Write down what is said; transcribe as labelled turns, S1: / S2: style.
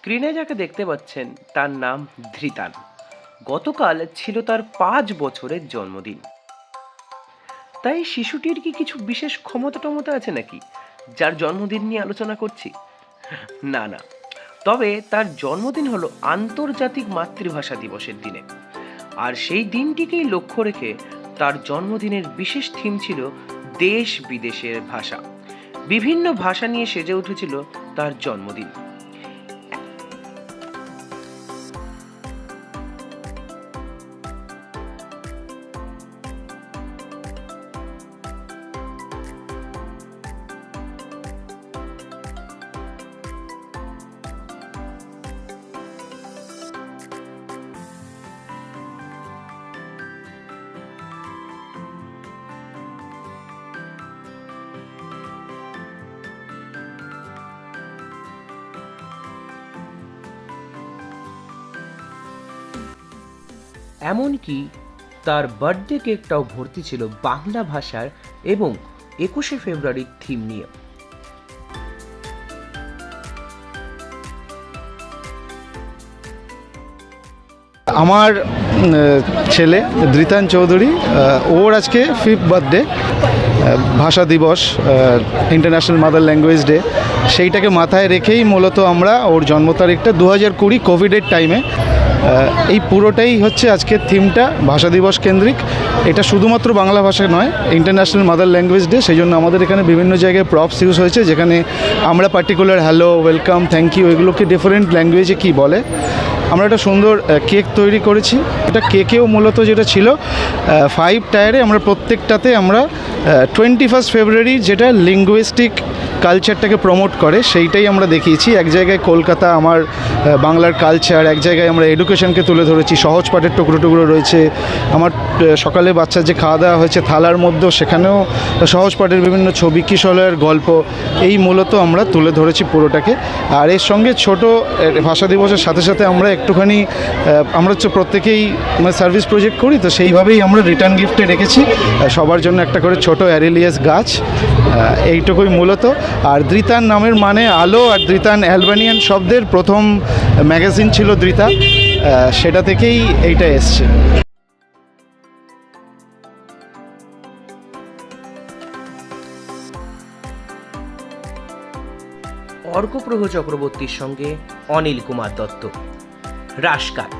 S1: স্ক্রিনে যাকে দেখতে পাচ্ছেন, তার নাম ধৃতান। গতকাল ছিল তার পাঁচ বছরের জন্মদিন। তাই শিশুটির কি কিছু বিশেষ ক্ষমতা টমতা আছে নাকি, যার জন্মদিন নিয়ে আলোচনা করছি? না না। তবে তার জন্মদিন হলো আন্তর্জাতিক মাতৃভাষা দিবসের দিনে। আর সেই দিনটিকেই লক্ষ্য রেখে তার জন্মদিনের বিশেষ থিম ছিল দেশ বিদেশের ভাষা। বিভিন্ন ভাষা নিয়ে সেজে উঠেছিল তার জন্মদিন। এমনকি তার বার্থডে কেকটাও ভর্তি ছিল বাংলা ভাষার এবং একুশে ফেব্রুয়ারির থিম নিয়ে।
S2: আমার ছেলে ধৃতান চৌধুরী ওর আজকে ফিফথ বার্থডে ভাষা দিবস ইন্টারন্যাশনাল মাদার ল্যাঙ্গুয়েজ ডে সেইটাকে মাথায় রেখেই মূলত আমরা ওর জন্ম তারিখটা দু হাজার কুড়ি কোভিডের টাইমে এই পুরোটাই হচ্ছে আজকের থিমটা, ভাষা দিবস কেন্দ্রিক। এটা শুধুমাত্র বাংলা ভাষা নয় ইন্টারন্যাশনাল মাদার ল্যাঙ্গুয়েজ ডে সেই জন্য আমাদের এখানে বিভিন্ন জায়গায় প্রপস ইউজ হয়েছে, যেখানে আমরা particular hello welcome thank you এগুলোকে ডিফারেন্ট ল্যাঙ্গুয়েজে কী বলে। আমরা একটা সুন্দর কেক তৈরি করেছি। এটা কেকেও মূলত যেটা ছিল ফাইভ টায়ারে আমরা প্রত্যেকটাতে আমরা টোয়েন্টি ফার্স্ট ফেব্রুয়ারি যেটা লিঙ্গুইস্টিক কালচারটাকে প্রমোট করে, সেইটাই আমরা দেখিয়েছি। এক জায়গায় কলকাতা আমার বাংলার কালচার এক জায়গায় আমরা এডুকেশনকে তুলে ধরেছি, সহজ পাঠের টুকরো টুকরো রয়েছে। আমার সকালে বাচ্চার যে খাওয়া দাওয়া হয়েছে থালার মধ্যেও সেখানেও সহজ পাঠের বিভিন্ন ছবি কিশলয়ের গল্প, এই মূলত আমরা তুলে ধরেছি পুরোটাকে। আর এর সঙ্গে ছোট ভাষা দিবসের সাথে সাথে আমরা একটুখানি আমরা হচ্ছে প্রত্যেকেই মানে সার্ভিস প্রজেক্ট করি, তো সেইভাবেই আমরা রিটার্ন গিফটে রেখেছি। সবার জন্য একটা করে ছোট অ্যারেলিয়াস গাছ এইটুকুই মূলত। আর দ্রিতান নামের মানে আলো আর দ্রিতান অ্যালবানিয়ান শব্দের প্রথম ম্যাগাজিন ছিল দ্রিতা। সেটা থেকেই এইটা এসছে।
S1: অর্কপ্রভ চক্রবর্তীর সঙ্গে অনিল কুমার দত্ত। রাসকাট